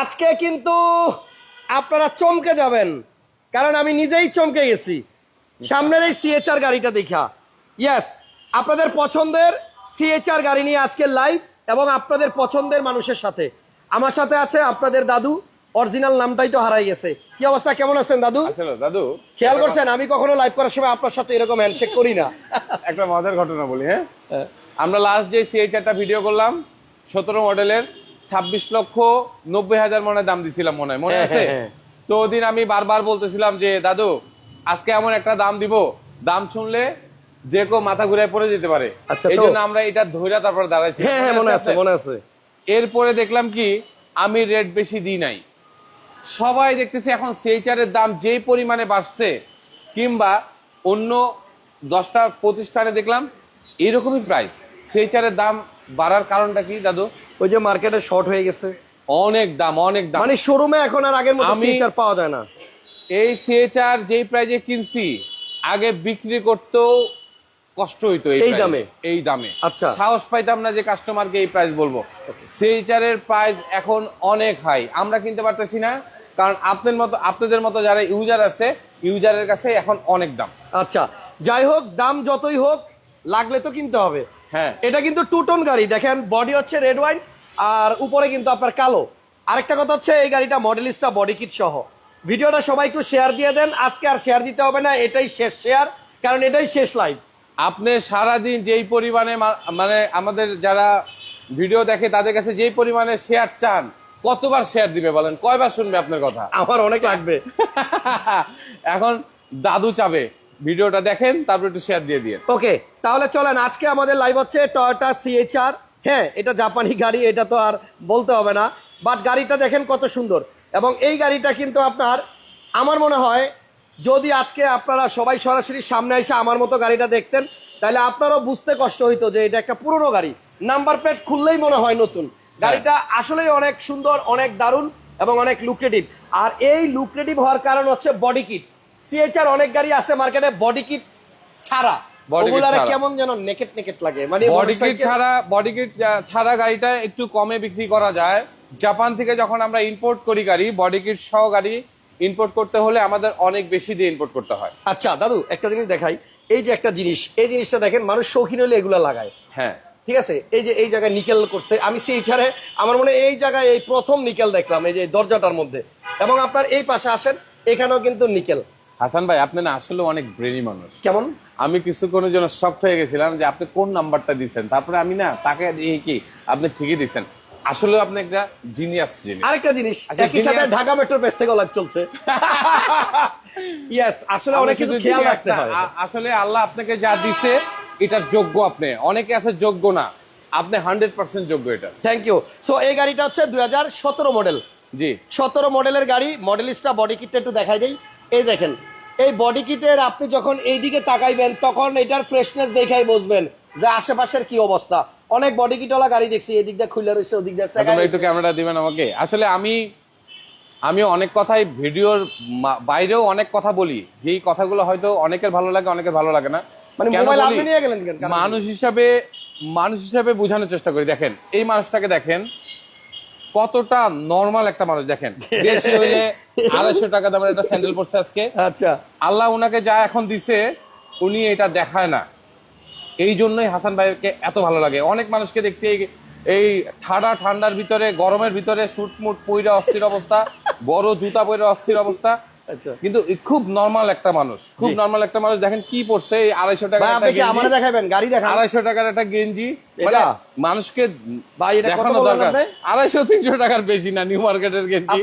আজকে কিন্তু আপনারা চমকে যাবেন। কারণ আমি নিজেই চমকে গেছি। সামনের এই সিএচআর গাড়িটা দেখা। ইয়াস আপনাদের পছন্দের সিএচআর গাড়ি নিয়ে আজকে লাইভ এবং আপনাদের পছন্দের মানুষের সাথে। আমার সাথে আছে আপনাদের দাদু অরিজিনাল নামটাই তো হারাই গেছে। কি অবস্থা? কেমন আছেন দাদু? দাদু? খেয়াল করছেন? আমি কখনো লাইভ করার সময় আপনার সাথে এরকম হ্যান্ডশেক করি না। একটা মজার ঘটনা বলি হ্যাঁ? আমরা লাস্ট যে সিএইচআরটা ভিডিও করলাম সতেরো মডেলের ছাব্বিশ লক্ষ নব্বই হাজার মনে দাম দিছিলাম মনে হয়। মনে হ্যাঁ, আছে? হ্যাঁ, হ্যাঁ। তো ওদিন আমি বারবার বলতেছিলাম যে দাদু আজকে এমন একটা দাম দিব দাম শুনলে যে কেউ মাথা ঘুরে পড়ে যেতে পারে। আচ্ছা, এই জন্য আমরা এটা ধৈর্য তারপর দাঁড়াইছি। মনে আছে মনে আছে। এরপরে দেখলাম কি আমি রেট বেশি দিই নাই। সবাই দেখতেছি এখন সেইচারের দাম যেই পরিমাণে বাড়ছে কিংবা অন্য দশটা প্রতিষ্ঠানে দেখলাম এরকমই প্রাইস সেইচারের দাম বাড়ার কারণটা কি দাদু? ওই যে মার্কেটে শর্ট হয়ে গেছে। অনেক দাম অনেক দাম। মানে শোরুমে এখন আর আগের মতো সিএচআর পাওয়া যায় না। এই সিএচআর যেই প্রাইজে কিনছি আগে বিক্রি করতেও কষ্ট হইতো এই দামে? এই দামে। আচ্ছা। সাহস পাইতাম না যে কাস্টমারকে এই প্রাইস বলব। সিএচআর প্রাইস এখন অনেক হাই আমরা কিনতে পারতেছি না কারণ আপনাদের মতো আপনাদের মতো যারা ইউজার আছে ইউজারের কাছে এখন অনেক দাম। আচ্ছা যাই হোক দাম যতই হোক লাগলে তো কিনতে হবে। হ্যাঁ। এটা কিন্তু টু টোন গাড়ি দেখেন বডি হচ্ছে রেড ওয়াইন আর উপরে কিন্তু আপনার কালো। আরেকটা কথা হচ্ছে এই গাড়িটা মডেলিস্টটা বডি কিট সহ। ভিডিওটা সবাই একটু শেয়ার দিয়ে দেন আজকে আর শেয়ার দিতে হবে না এটাই শেষ শেয়ার কারণ এটাই শেষ লাইভ আপনি সারাদিন যেই পরিমাণে মানে আমাদের যারা ভিডিও দেখে তাদের কাছে যেই পরিমাণে শেয়ার চান কতবার শেয়ার দিবে বলেন? কয়বার শুনবে আপনার কথা? আমার অনেক লাগবে। এখন দাদু চাবে। ভিডিওটা দেখেন তারপর একটু শেয়ার দিয়ে দিয়ে ওকে তাহলে চলেন আজকে আমাদের লাইভ হচ্ছে টয়োটা সিএচআর হ্যাঁ এটা জাপানি গাড়ি এটা তো আর বলতে হবে না। বাট গাড়িটা দেখেন কত সুন্দর। এবং এই গাড়িটা কিন্তু আপনার আমার মনে হয় যদি আজকে আপনারা সবাই সরাসরি সামনে এসে আমার মতো গাড়িটা দেখতেন তাহলে আপনারও বুঝতে কষ্ট হইতো যে এটা একটা পুরনো গাড়ি। নাম্বার প্লেট খুললেই মনে হয় নতুন। গাড়িটা আসলেই অনেক সুন্দর অনেক দারুণ এবং অনেক লুক্রেটিভ আর এই লুক্রেটিভ হওয়ার কারণ হচ্ছে বডি কিট সিএচআর অনেক গাড়ি আছে মার্কেটে বডি কিট ছাড়া। ওগুলারে কেমন যেন নেকেট নেকেট লাগে। মানে বডি কিট ছাড়া বডি কিট ছাড়া গাড়িটা একটু কমে বিক্রি করা যায়। জাপান থেকে যখন আমরা ইম্পোর্ট করি গাড়ি বডি কিট সহ গাড়ি ইম্পোর্ট করতে হলে আমাদের অনেক বেশি দিয়ে ইম্পোর্ট করতে হয়। আচ্ছা দাদু একটা জিনিস দেখাই। এই যে একটা জিনিস এই জিনিসটা দেখেন মানুষ শৌখিন হলে এগুলা লাগায়। হ্যাঁ। ঠিক আছে? এই যে এই জায়গায় নিকেল করছে। আমি সেই ছাড়ে আমার মনে হয় এই জায়গায় এই প্রথম নিকেল দেখলাম এই যে দরজাটার মধ্যে। এবং আপনার এই পাশে আসেন এখানেও কিন্তু নিকেল হাসান ভাই আপনি না আসলে অনেক ব্রেনি মানুষ। কেমন? আমি কিছুক্ষণের জন্য শক হয়ে গেছিলাম যে আপনি কোন নাম্বারটা দিচ্ছেন তারপরে আমি না তাকে দিয়ে কি আপনি ঠিকই দিচ্ছেন আসলে আপনি একটা জিনিয়াস জিনিস। আরেকটা জিনিস আচ্ছা, একই সাথে ঢাকা মেট্রোর পেজ থেকে লাইভ চলছে। ইয়েস আসলে অনেক কিছু খেয়াল রাখতে হয়। আসলে আল্লাহ আপনাকে যা দিছে এটার যোগ্য আপনি। অনেকে আছে যোগ্য না। আপনি হান্ড্রেড পার্সেন্ট যোগ্য এটা। থ্যাংক ইউ সো এই গাড়িটা হচ্ছে দুই হাজার সতেরো মডেল জি। সতেরো মডেলের গাড়ি মডেলিস্টটা বডি কিটটা একটু দেখাই দেই। এই দেখেন এই বডি কিটের আপনি যখন এই দিকে তাকাইবেন তখন এটার ফ্রেশনেস দেখাই বুঝবেন যে আশেপাশের কি অবস্থা। অনেক বডি কিটওয়ালা গাড়ি দেখছি এদিক দিয়ে খুলে রয়েছে ওদিক দিয়ে তোমরা একটু ক্যামেরা দিবেন আমাকে। আসলে আমি আমি অনেক কথাই ভিডিওর বাইরেও অনেক কথা বলি। যেই কথাগুলো হয়তো অনেকের ভালো লাগে অনেকের ভালো লাগে না। মানে মোবাইল আপনি নিয়ে গেলেন কেন? মানুষ হিসাবে মানুষ হিসাবে বোঝানোর চেষ্টা করি। দেখেন এই মানুষটাকে দেখেন কতটা নর্মাল একটা মানুষ দেখেন। বেশি হইলে আড়াইশো টাকা দামের একটা স্যান্ডেল পড়ছে আজকে। আচ্ছা। আল্লাহ উনাকে যা এখন দিছে উনি এটা দেখায় না। এই জন্যই হাসান ভাইকে এত ভালো লাগে। অনেক মানুষকে দেখছি এই এই ঠাডা ঠান্ডার ভিতরে গরমের ভিতরে সুটমুট পইরা অস্থির অবস্থা বড় জুতা পইরা অস্থির অবস্থা। আচ্ছা। কিন্তু খুব নর্মাল একটা মানুষ। খুব। নর্মাল একটা মানুষ। দেখেন কি পড়ছে এই আড়াইশো টাকার ভাই একটা আপনি কি গেঞ্জি। আমারে দেখাবেন? গাড়ি দেখান। আড়াইশো টাকার একটা গেঞ্জি। মানে মানুষকে দেখানো দরকার। আড়াইশো তিনশো টাকার বেশি না নিউ মার্কেটের গেঞ্জি।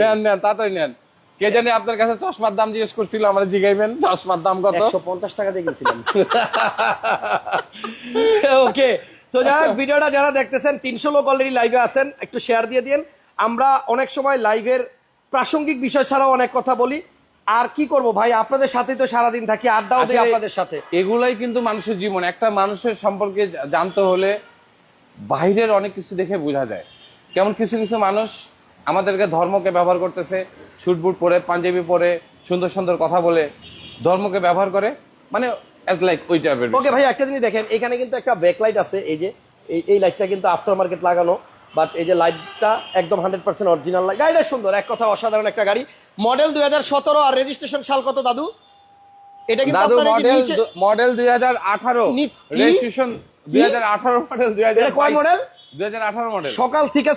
নেন নেন তাড়াতাড়ি নেন। কে জানি আপনার কাছে চশমার দাম জিজ্ঞেস করছিল আমরা জিগাইবেন। চশমার দাম কত? পঞ্চাশ টাকা দিয়ে কিনছিলাম ওকে তো যাই হোক, ভিডিওটা যারা দেখতেছেন তিনশো লোক অলরেডি লাইভে আছেন একটু শেয়ার দিয়ে দিন আমরা অনেক সময় লাইভের প্রাসঙ্গিক বিষয় ছাড়াও অনেক কথা বলি। আর কি করব ভাই? আপনাদের সাথেই তো সারাদিন থাকি আড্ডাও দিই আপনাদের সাথে। এগুলাই কিন্তু মানুষের জীবন। একটা মানুষের সম্পর্কে জানতে হলে বাইরের অনেক কিছু দেখে বোঝা যায়। কেমন কিছু কিছু মানুষ আমাদেরকে ধর্মকে ব্যবহার করতেছে। শুটবুট পরে পাঞ্জাবি পরে সুন্দর সুন্দর কথা বলে ধর্মকে ব্যবহার করে। মানে অ্যাজ লাইক ওই টাইপের ওকে ভাই একটা জিনিস দেখেন এখানে কিন্তু একটা ব্যাকলাইট আছে। এই যে এই এই লাইটটা কিন্তু আফটার মার্কেট লাগানো। বাট এই যে লাইটটা একদম হান্ড্রেড পার্সেন্ট অরিজিনাল লাইট গাড়িটা সুন্দর এক কথা অসাধারণ একটা গাড়ি। মডেল দুই হাজার সতেরো আর রেজিস্ট্রেশন সাল কত দাদু? এটা কিন্তু দাদু মডেল মডেল দুই হাজার আঠারো। রেজিস্ট্রেশন দুই হাজার আঠারো মডেল দুই হাজার কয় মডেল দুই হাজার আঠারো মডেল সকাল থেকে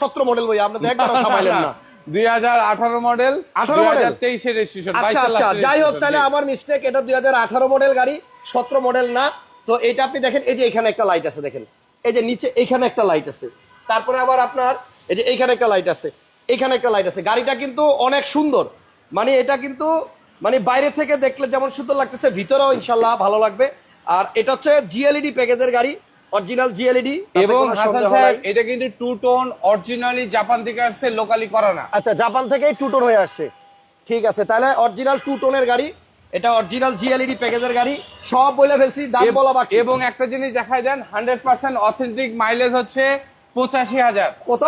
সতেরো মডেল বই আপনাদের একবারও থামাইলেন না। দুই হাজার আঠারো মডেল 18 দুই model? হাজার তেইশে রেজিস্ট্রেশন আচ্ছা আচ্ছা যাই হোক তাহলে আমার মিস্টেক এটা দুই হাজার আঠারো মডেল গাড়ি সতেরো মডেল না। তো এটা আপনি দেখেন এই যে এখানে একটা লাইট আছে দেখেন। এই যে নিচে এখানে একটা লাইট আছে। তারপরে আবার আপনার এই যে এইখানে একটা লাইট আছে এখানে একটা লাইট আছে। গাড়িটা কিন্তু অনেক সুন্দর। মানে এটা কিন্তু মানে বাইরে থেকে দেখলে যেমন সুন্দর লাগতেছে ভিতরেও ইনশাল্লাহ ভালো লাগবে। আর এটা হচ্ছে জিএলইডি প্যাকেজের গাড়ি অরিজিনাল জিএলইডি এবং হাসান সাহেব এটা কিন্তু টু টোন অরিজিনালি জাপান থেকে আসছে লোকালি করা না। আচ্ছা জাপান থেকেই টু টোন হয়ে আসছে। ঠিক আছে তাহলে অরিজিনাল টু টোনের গাড়ি এটা অরিজিনাল জিএলইডি প্যাকেজের গাড়ি সব বলে ফেলছি দাম বলা বাকি। এবং একটা জিনিস দেখাই দেন হান্ড্রেড পার্সেন্ট অথেন্টিক মাইলেজ হচ্ছে পঁচাশি হাজার। কত?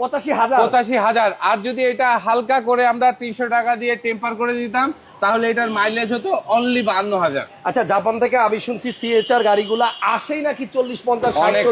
পঁচাশি হাজার। পঁচাশি হাজার। আর যদি এটা হালকা করে আমরা তিনশো টাকা দিয়ে টেম্পার করে দিতাম তাহলে এটার মাইলেজ হতো অনলি বান্ন হাজার। আচ্ছা জাপান থেকে আমি শুনছি সিএচআর গাড়িগুলা আসেই নাকি চল্লিশ পঞ্চাশ অনেক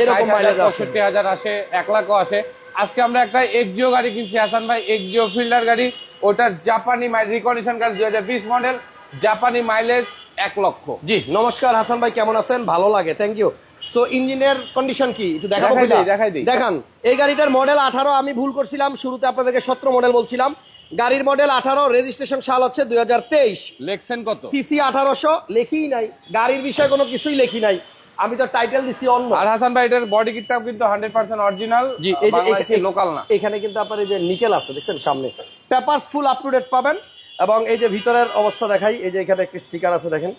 এরকম মাইলেজ পঁয়ষট্টি হাজার আসে এক লাখও আসে। আজকে আমরা একটা এক্সিও গাড়ি কিনছি হাসান ভাই। এক্সিও ফিল্ডার গাড়ি। ওটার জাপানি রিকন্ডিশন গাড়ি দুই হাজার বিশ মডেল জাপানি মাইলেজ এক লক্ষ। জি নমস্কার হাসান ভাই কেমন আছেন? ভালো লাগে থ্যাংক ইউ সো ইঞ্জিনের কন্ডিশন কি? একটু দেখাবো দেখাই দিই, দেখাই দিই। দেখান এই গাড়িটার মডেল আঠারো আমি ভুল করছিলাম শুরুতে আপনাদেরকে সতেরো মডেল বলছিলাম। গাড়ির মডেল আঠারো রেজিস্ট্রেশন সাল হচ্ছে দুই হাজার তেইশ। লেখছেন কত? সিসি আঠারোশো লেখি নাই। গাড়ির বিষয়ে কোনো কিছুই লেখি নাই। আমি তো টাইটেল দিছি অন্য। আর হাসান ভাই এটার বডি কিটটাও কিন্তু হান্ড্রেড পার্সেন্ট অরিজিনাল জি এই যে এই- লোকাল না। এখানে কিন্তু আপনার এই যে নিকেল আছে দেখছেন সামনে। Papers full up to date পাবেন এবং এই যে ভিতরের অবস্থা দেখাই এই যে এখানে একটি স্টিকার আছে দেখেন।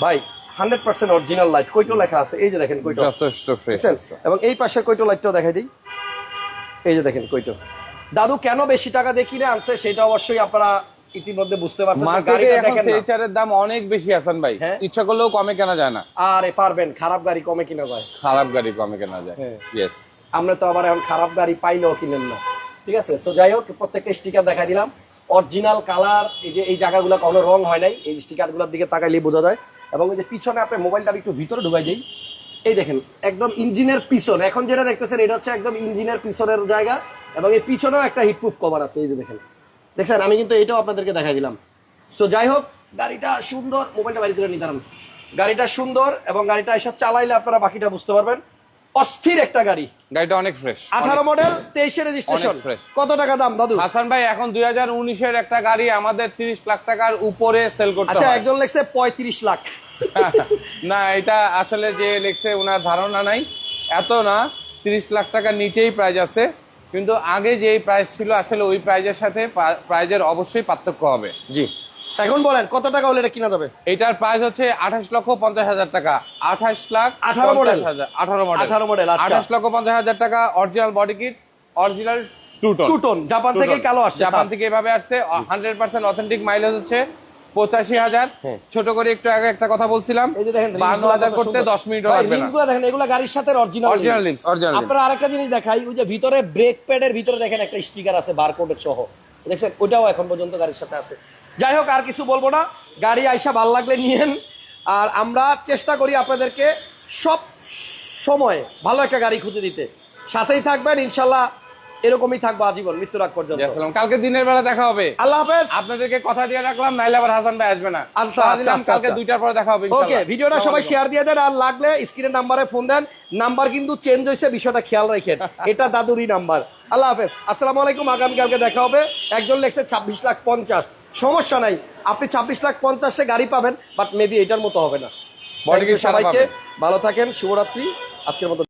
ভাই হান্ড্রেড পার্সেন্ট অরিজিনাল লাইট। কইটো লেখা আছে? এই যে দেখেন কইটো যথেষ্ট ফ্রেশ এবং এই পাশের কইটো লাইটটাও দেখাই দিই। এই যে দেখেন কইটো দাদু কেন বেশি টাকা দিয়ে কিনে আনছে সেটা অবশ্যই আপনারা ইতিমধ্যে বুঝতে পারছেন মার্কেটে গাড়িটা এখন দেখেন না। সেইচার এর দাম অনেক বেশি হাসান ভাই। হ্যাঁ। ইচ্ছা করলেও কমে কেনা যায় না। আরে পারবেন। খারাপ গাড়ি কমে কিনা যায়। খারাপ গাড়ি কমে কেনা যায়। হ্যাঁ। ইয়েস আমরা তো আবার এখন খারাপ গাড়ি পাইলেও কিনেন না। ঠিক আছে? সো যাই হোক প্রত্যেকটা স্টিকার দেখা দিলাম। অরিজিনাল কালার এই যে এই জায়গাগুলো কোনো রং হয় নাই এই স্টিকারগুলোর দিকে তাকাইলে বোঝা যায়। এবং ওই যে পিছনে আপনার মোবাইলটা আমি একটু ভিতরে ঢুকাই দিই। এই দেখেন, একদম ইঞ্জিনের পিছন। এখন যেটা দেখতেছেন, এটা হচ্ছে একদম ইঞ্জিনের পিছনের জায়গা এবং এই পিছনেও একটা হিটপ্রুফ কভার আছে, এই যে দেখেন। দেখছেন? আমি কিন্তু এটাও আপনাদেরকে দেখা দিলাম। সো যাই হোক, গাড়িটা সুন্দর, মোবাইলটা বাড়ি করে নিতে গাড়িটা সুন্দর এবং গাড়িটা এসব চালাইলে আপনারা বাকিটা বুঝতে পারবেন। অস্থির একটা গাড়ি। গাড়িটা অনেক ফ্রেশ আঠারো মডেল তেইশে রেজিস্ট্রেশন কত টাকা দাম দাদু? হাসান ভাই এখন দুই হাজার উনিশের একটা গাড়ি আমাদের তিরিশ লাখ টাকার উপরে সেল করতে আচ্ছা একজন লেখছে পঁয়ত্রিশ লাখ। না এটা আসলে যে লেখছে ওনার ধারণা নাই। এত না তিরিশ লাখ টাকার নিচেই প্রাইজ আছে। কিন্তু আগে যে প্রাইস ছিল আসলে ওই প্রাইজের সাথে প্রাইজের অবশ্যই পার্থক্য হবে। জি। এখন বলেন কত টাকা হলে এটা কিনা যাবে? এটার প্রাইস হচ্ছে আঠাশ লক্ষ পঞ্চাশ হাজার টাকা। আঠাশ লাখ 18 model? আঠারো মডেল 18 model, আচ্ছা। আঠাশ লক্ষ পঞ্চাশ হাজার টাকা original body kit original to Japan থেকে কালো আসছে জাপান থেকে এভাবে আসছে হান্ড্রেড পার্সেন্ট অথেন্টিক মাইলেজ হচ্ছে পঁচাশি হাজার। হ্যাঁ। ছোট করে একটু আগে একটা কথা বলছিলাম এই যে দেখেন বান্ন হাজার করতে দশ লিঙ্কগুলো দেখেন এগুলো গাড়ির সাথে অরিজিনাল অরিজিনাল লিঙ্ক অরিজিনাল আপনারা আরেকটা জিনিস দেখাই ওই যে ভিতরে ব্রেক প্যাডের ভিতরে দেখেন একটা স্টিকার আছে বারকোডের সহ। দেখছেন ওটাও এখন পর্যন্ত গাড়ির সাথে আছে। যাই হোক আর কিছু বলব না। গাড়ি আইসা ভালো লাগলে নিয়েন। আর আমরা চেষ্টা করি আপনাদেরকে সব সময় ভালো একটা গাড়ি খুঁজে দিতে। সাথেই থাকবেন ইনশাল্লাহ এরকমই থাকব আজীবন মৃত্যুর আগ পর্যন্ত। কালকে দিনের বেলা দেখা হবে। আল্লাহ হাফেজ। আপনাদেরকে কথা দিয়ে রাখলাম নাইলে আবার হাসান ভাই আসবে না। আচ্ছা, আচ্ছা, কালকে আচ্ছা। দুইটার পরে দেখা হবে ওকে ভিডিওটা সবাই শেয়ার দিয়ে দেন আর লাগলে স্ক্রিনের নাম্বারে ফোন দেন। নাম্বার কিন্তু চেঞ্জ হয়েছে বিষয়টা খেয়াল রাখেন। এটা দাদুরই নাম্বার। আল্লাহ হাফেজ। আসসালামু আলাইকুম আগামীকালকে দেখা হবে। একজন লেখছে ছাব্বিশ লাখ পঞ্চাশ। সমস্যা নাই। আপনি ছাব্বিশ লাখ পঞ্চাশে গাড়ি পাবেন বাট মেবি এটার মতো হবে না। সবাইকে ভালো থাকেন শুভরাত্রি। আজকের মতো